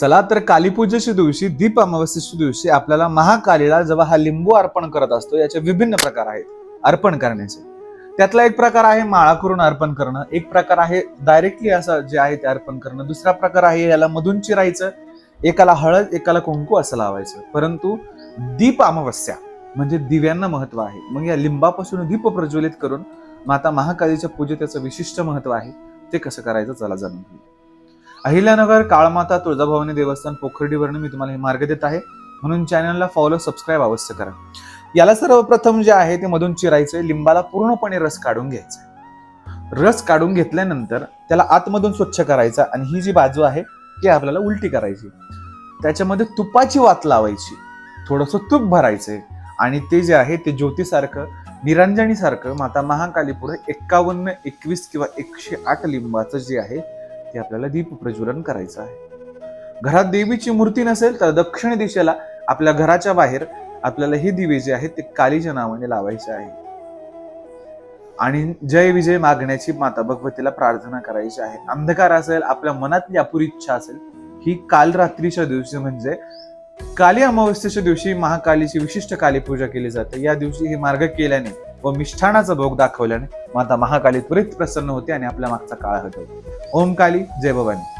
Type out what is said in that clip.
चला तर कालीपूजेच्या दिवशी दीप अमावस्येच्या दिवशी आपल्याला महाकालीला जेव्हा हा लिंबू अर्पण करत असतो याचे विभिन्न प्रकार आहेत अर्पण करण्याचे. त्यातला एक प्रकार आहे माळा करून अर्पण करणं एक प्रकार आहे डायरेक्टली असं जे आहे ते अर्पण करणं दुसरा प्रकार आहे याला मधून चिरायचं एकाला हळद एकाला कुंकू असं लावायचं. परंतु दीप अमावस्या म्हणजे दिव्यांना महत्त्व आहे. मग या लिंबापासून दीप प्रज्वलित करून माता महाकालीच्या पूजेत त्याचं विशिष्ट महत्त्व आहे ते कसं करायचं? चला जाणून घेऊ अहिल्यानगर काळमाता तुळजाभवानी देवस्थान पोखर्डीवरनं मी तुम्हाला हे मार्ग देत आहे. म्हणून चॅनलला फॉलो सबस्क्राईब अवश्य करा. याला सर्वप्रथम जे आहे ते मधून चिरायचंय लिंबाला पूर्णपणे रस काढून घ्यायचा रस काढून घेतल्यानंतर त्याला आतमधून स्वच्छ करायचा आणि ही जी बाजू आहे ती आपल्याला उलटी करायची. त्याच्यामध्ये तुपाची वात लावायची. थोडस तूप भरायचंय. आणि ते जे आहे ते ज्योतीसारखं निरंजनीसारखं माता महाकाली पुढे एक्कावन्न एकवीस किंवा एकशे आठ लिंबाचं जे आहे ते आपल्याला दीप प्रज्वलन करायचं आहे. घरात देवीची मूर्ती नसेल तर दक्षिण दिशेला आपल्या घराच्या बाहेर आपल्याला हे दिवे जे आहेत ते कालीच्या नावाने लावायचे आहे. आणि जय विजय मागण्याची माता भगवतीला प्रार्थना करायची आहे. अंधकार असेल आपल्या मनातली अपुरी इच्छा असेल ही काल रात्रीच्या दिवशी म्हणजे काली अमावस्येच्या दिवशी महाकालीची विशिष्ट काली पूजा केली जाते. या दिवशी हे मार्ग केल्याने व मिष्ठानाचा भोग दाखवल्याने माता महाकाली त्वरित प्रसन्न होते आणि आपल्या मागचा काळ हटवतो ओम काली जय भवानी.